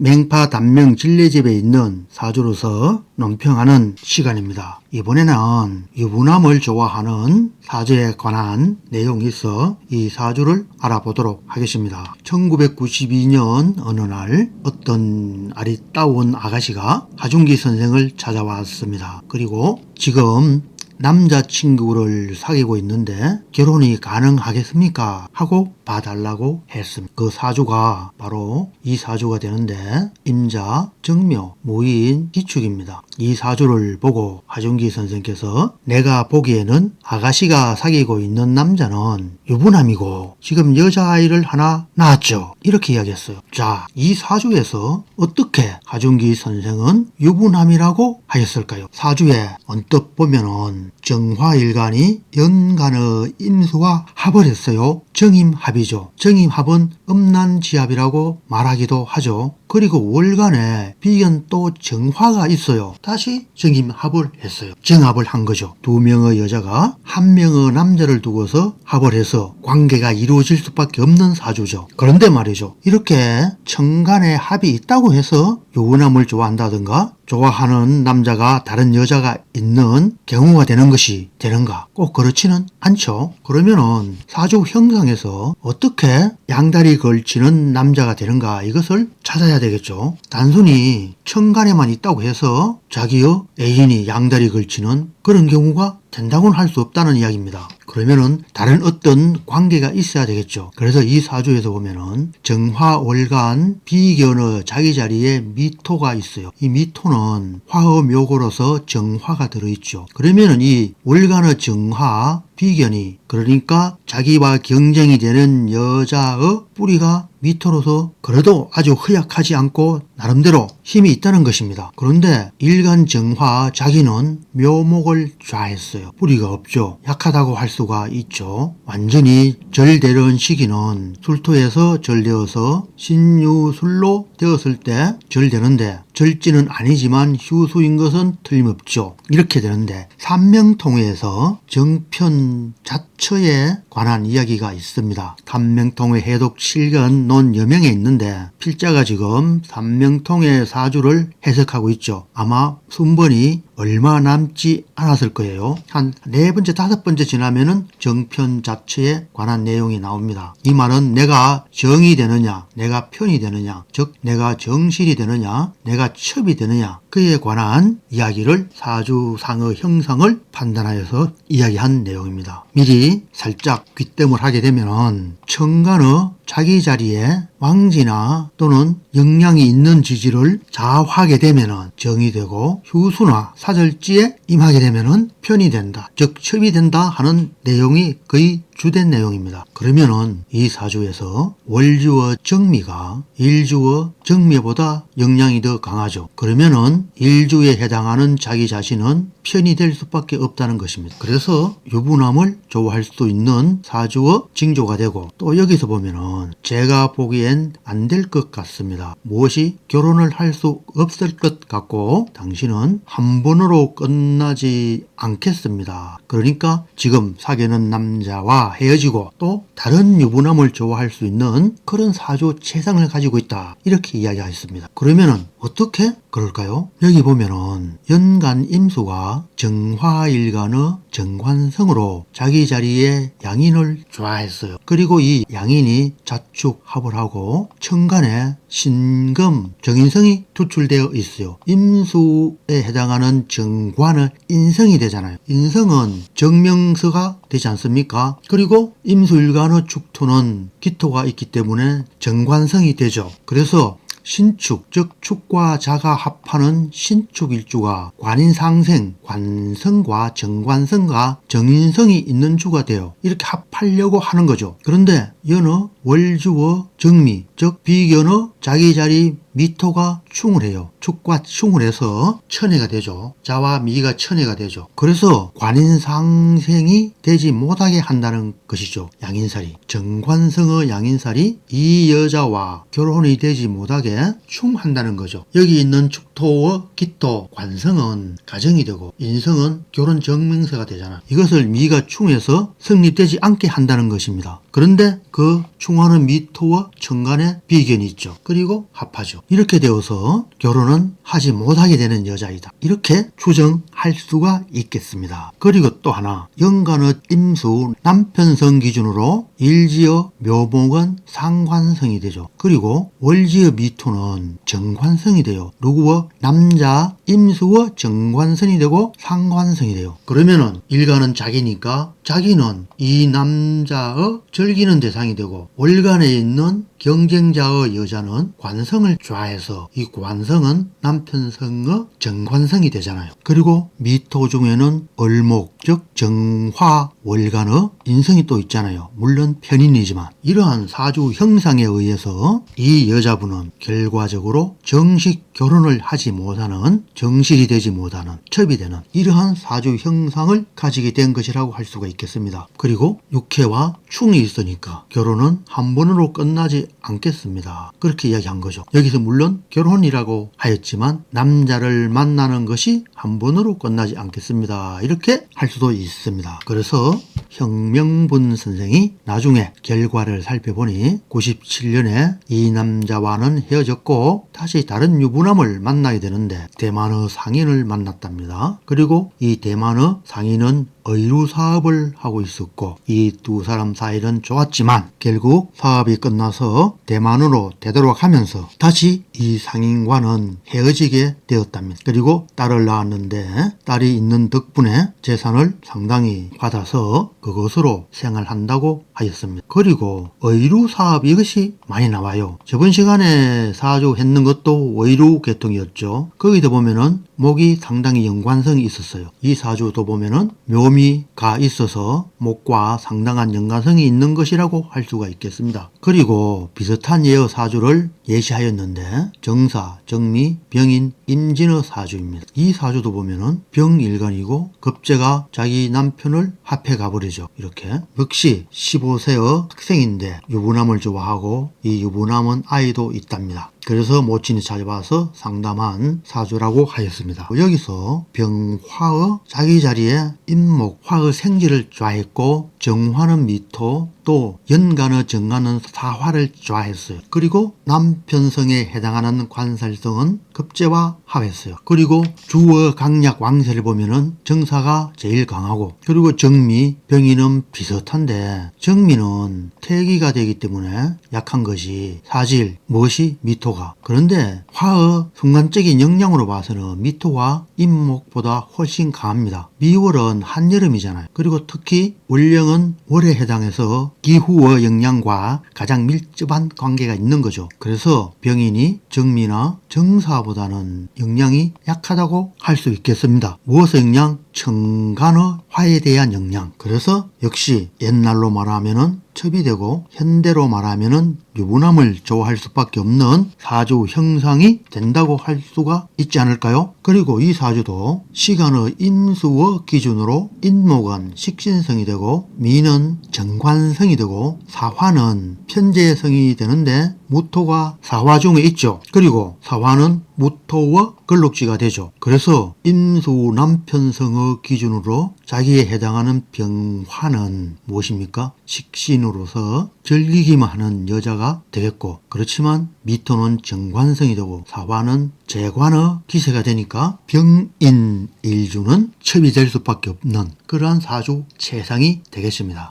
맹파 단명 진례집에 있는 사주로서 논평하는 시간입니다. 이번에는 유부남을 좋아하는 사주에 관한 내용이 있어 이 사주를 알아보도록 하겠습니다. 1992년 어느 날 어떤 아리따운 아가씨가 하중기 선생을 찾아왔습니다. 그리고 지금 남자친구를 사귀고 있는데 결혼이 가능하겠습니까? 하고 봐달라고 했습니다. 그 사주가 바로 이 사주가 되는데 임자, 정묘, 무인, 기축입니다. 이 사주를 보고 하중기 선생께서 내가 보기에는 아가씨가 사귀고 있는 남자는 유부남이고 지금 여자아이를 하나 낳았죠. 이렇게 이야기했어요. 자, 이 사주에서 어떻게 하중기 선생은 유부남이라고 하였을까요? 사주에 언뜻 보면은 정화일간이 연간의 임수와 합을 했어요. 정임합이 죠. 정임합은 음란지합이라고 말하기도 하죠. 그리고 월간에 비견 또 정화가 있어요. 다시 정임합을 했어요. 정합을 한 거죠. 두 명의 여자가 한 명의 남자를 두고서 합을 해서 관계가 이루어질 수밖에 없는 사주죠. 그런데 말이죠. 이렇게 청간에 합이 있다고 해서 유부남을 좋아한다든가 좋아하는 남자가 다른 여자가 있는 경우가 되는 것이 되는가? 꼭 그렇지는 않죠. 그러면은 사주 형상에서 어떻게 양다리 걸치는 남자가 되는가? 이것을 찾아야 되겠죠. 단순히 청간에만 있다고 해서 자기의 애인이 양다리 걸치는 그런 경우가 된다고는 할 수 없다는 이야기입니다. 그러면은 다른 어떤 관계가 있어야 되겠죠. 그래서 이 사주에서 보면은 정화월간 비견의 자기 자리에 미토가 있어요. 이 미토는 화음묘고로서 정화가 들어있죠. 그러면은 이 월간의 정화 비견이 그러니까 자기와 경쟁이 되는 여자의 뿌리가 미토로서 그래도 아주 허약하지 않고 나름대로 힘이 있다는 것입니다. 그런데 일간 정화 자기는 묘목을 좌했어요. 뿌리가 없죠. 약하다고 할 수가 있죠. 완전히 절되는 시기는 술토에서 절되어서 신유술로 되었을 때 절되는데 절지는 아니지만 휴수인 것은 틀림없죠. 이렇게 되는데 삼명통에서 정편 자처에 관한 이야기가 있습니다. 삼명통의 해독 7권 논 여명에 있는데 필자가 지금 삼명통의 사주를 해석하고 있죠. 아마 순번이 얼마 남지 않았을 거예요. 한 네 번째, 다섯 번째 지나면은 정편 자체에 관한 내용이 나옵니다. 이 말은 내가 정이 되느냐, 내가 편이 되느냐, 즉 내가 정실이 되느냐, 내가 첩이 되느냐, 그에 관한 이야기를 사주상의 형상을 판단하여서 이야기한 내용입니다. 미리 살짝 귀뜸을 하게 되면은 청간의 자기 자리에 왕지나 또는 영향이 있는 지지를 자하게 되면은 정이 되고 휴수나 사절지에 임하게 되면은 편이 된다. 즉 첩이 된다 하는 내용이 거의 주된 내용입니다. 그러면은 이 사주에서 월주와 정미가 일주와 정미보다 영향이 더 강하죠. 그러면은 일주에 해당하는 자기 자신은 편이 될 수밖에 없다는 것입니다. 그래서 유부남을 좋아할 수 있는 사주와 징조가 되고 또 여기서 보면은 제가 보기엔 안 될 것 같습니다. 무엇이 결혼을 할 수 없을 것 같고 당신은 한 번으로 끝나지 않겠습니다. 그러니까 지금 사귀는 남자와 헤어지고 또 다른 유부남을 좋아할 수 있는 그런 사주 체상을 가지고 있다. 이렇게 이야기하셨습니다. 그러면은 어떻게 그럴까요? 여기 보면은 연간 임수가 정화일간의 정관성으로 자기 자리에 양인을 좋아했어요. 그리고 이 양인이 자축합을 하고 천간에 신금 정인성이 투출되어 있어요. 임수에 해당하는 정관은 인성이 되잖아요. 인성은 정명서가 되지 않습니까? 그리고 임수일간의 축토는 기토가 있기 때문에 정관성이 되죠. 그래서 신축, 즉 축과 자가 합하는 신축 일주가 관인상생, 관성과 정관성과 정인성이 있는 주가 돼요. 이렇게 합하려고 하는 거죠. 그런데 연어, 월주어, 정미, 즉 비견어, 자기 자리 미토가 충을 해요. 축과 충을 해서 천해가 되죠. 자와 미가 천해가 되죠. 그래서 관인상생이 되지 못하게 한다는 것이죠. 양인살이. 정관성의 양인살이 이 여자와 결혼이 되지 못하게 충한다는 거죠. 여기 있는 축 토와 기토, 관성은 가정이 되고 인성은 결혼 정명서가 되잖아. 이것을 미가 충해서 성립되지 않게 한다는 것입니다. 그런데 그 충하는 미토와 천간의 비견이 있죠. 그리고 합하죠. 이렇게 되어서 결혼은 하지 못하게 되는 여자이다. 이렇게 추정 할 수가 있겠습니다. 그리고 또 하나 연간의 임수 남편성 기준으로 일지어 묘목은 상관성이 되죠. 그리고 월지어 미토는 정관성이 돼요. 누구와 남자 임수와 정관성이 되고 상관성이 돼요. 그러면은 일간은 자기니까 자기는 이 남자의 즐기는 대상이 되고 월간에 있는 경쟁자의 여자는 관성을 좋아해서 이 관성은 남편성의 정관성이 되잖아요. 그리고 미토 중에는 을목 즉 정화 월간의 인성이 또 있잖아요. 물론 편인이지만 이러한 사주 형상에 의해서 이 여자분은 결과적으로 정식 결혼을 하지 못하는 정실이 되지 못하는 첩이 되는 이러한 사주 형상을 가지게 된 것이라고 할 수가 있겠습니다. 그리고 육회와 충이 있으니까 결혼은 한 번으로 끝나지 않겠습니다. 그렇게 이야기한 거죠. 여기서 물론 결혼이라고 하였지만 남자를 만나는 것이 한 번으로 끝 나지 않겠습니다. 이렇게 할 수도 있습니다. 그래서 형명분 선생이 나중에 결과를 살펴보니 97년에 이 남자와는 헤어졌고 다시 다른 유부남을 만나야 되는데 대만의 상인을 만났답니다. 그리고 이 대만의 상인은 의류 사업을 하고 있었고 이 두 사람 사이는 좋았지만 결국 사업이 끝나서 대만으로 되돌아가면서 다시 이 상인과는 헤어지게 되었답니다. 그리고 딸을 낳았는데 딸이 있는 덕분에 재산을 상당히 받아서 그것으로 생활한다고 하였습니다. 그리고 의류 사업 이것이 많이 나와요. 저번 시간에 사주 했는 것도 의류 계통이었죠. 거기도 보면은 목이 상당히 연관성이 있었어요. 이 사주도 보면은 묘미 가 있어서 목과 상당한 연관성이 있는 것이라고 할 수가 있겠습니다. 그리고 비슷한 예의 사주를 예시하였는데 정사, 정미, 병인, 임진의 사주입니다. 이 사주도 보면은 병일간이고 급제가 자기 남편을 합해 가버리죠. 이렇게 역시 15세의 학생인데 유부남을 좋아하고 이 유부남은 아이도 있답니다. 그래서 모친이 찾아와서 상담한 사주라고 하였습니다. 여기서 병화의 자기 자리에 임목, 화의 생지를 좋아했고 정화는 미토, 또 연간의 정화는 사화를 좋아했어요. 그리고 남편성에 해당하는 관살성은 급제와 합했어요. 그리고 주의 강약 왕세를 보면은 정사가 제일 강하고 그리고 정미, 병인은 비슷한데 정미는 태기가 되기 때문에 약한 것이 사질, 무엇이 미토가 그런데 화의 순간적인 영향으로 봐서는 미토와 임목보다 훨씬 강합니다. 미월은 한여름이잖아요. 그리고 특히 월령 은 월에 해당해서 기후의 영향과 가장 밀접한 관계가 있는 거죠. 그래서 병인이 정미나 정사보다는 영향이 약하다고 할 수 있겠습니다. 무엇의 영향? 청간의 화에 대한 영향. 그래서 역시 옛날로 말하면은 첩이 되고 현대로 말하면은 유부남을 좋아할 수밖에 없는 사주 형상이 된다고 할 수가 있지 않을까요? 그리고 이 사주도 시간의 임수의 기준으로 인목은 식신성이 되고 미는 정관성이 되고 사화는 편재성이 되는데 무토가 사화 중에 있죠. 그리고 사화는 무토와 걸록지가 되죠. 그래서 임수 남편성의 기준으로 자기에 해당하는 병화는 무엇입니까? 식신으로서 즐기기만 하는 여자가 되겠고 그렇지만 미토는 정관성이 되고 사화는 재관의 기세가 되니까 병인 일주는 첩이 될 수밖에 없는 그러한 사주 체상이 되겠습니다.